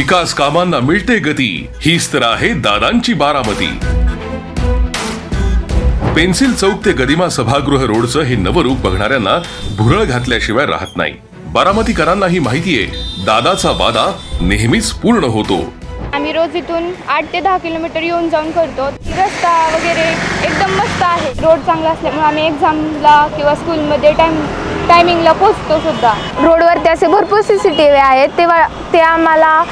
विकास कामांना मिळते गती. हीच तर आहे दादांची बारामती. पेन्सिल चौक ते गदिमा सभागृह रोडचं हे नवरूप बघणाऱ्यांना भुरळ घातल्याशिवाय राहत नाही. बारामतीकरांना ही माहितीये दादाचा वादा नेहमीच पूर्ण होतो. आम्ही रोज इथून आठ ते दहा किलोमीटर येऊन जाऊन करतो. रस्ता वगैरे एकदम मस्त आहे. रोड चांगला असल्यामुळे आम्ही एक्झामला किंवा स्कूलमध्ये टाइम टायमिंगला पोचतो सुद्धा. रोडवरती असे भरपूर सी सी टी व्ही आहेत. तेव्हा ते आम्हाला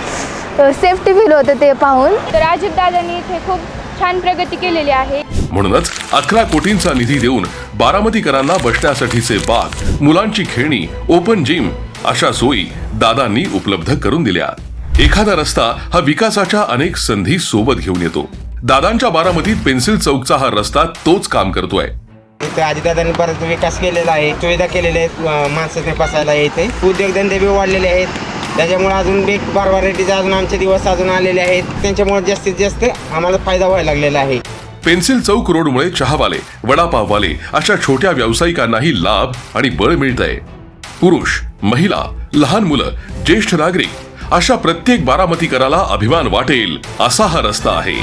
सेफ्टी फील होतं ते पाहून. तर अजितदादांनी इथे खूप छान प्रगती केलेली आहे. म्हणूनच अकरा कोटींचा निधी देऊन बारामतीकरांना बसण्यासाठीचे बाग मुलांची खेळणी ओपन जिम अशा सोयी दादांनी उपलब्ध करून दिल्या. एखादा रस्ता हा विकासाच्या अनेक संधी सोबत घेऊन येतो. दादांच्या बारामतीत पेन्सिल चौकचा हा रस्ता तोच काम करतोय. इथे आजीदादांनी बराच विकास केलेला आहे सुविधा केलेल्या आहेत माणसाने बसायला इथे उद्योगधंदे बी वाढलेले आहेत. त्याच्यामुळे अजून बेग बार व्हरायटीचे अजून आमचे दिवस अजून आलेले आहेत. त्यांच्यामुळे जास्तीत जास्त आम्हाला फायदा व्हायला लागलेला आहे. पेन्सिल चौक रोडमुळे चहावाले वडापाववाले अशा छोट्या व्यावसायिकांनाही लाभ आणि बळ मिळतंय. पुरुष महिला लहान मुलं ज्येष्ठ नागरिक अशा प्रत्येक बारामतीकराला अभिमान वाटेल असा हा रस्ता आहे.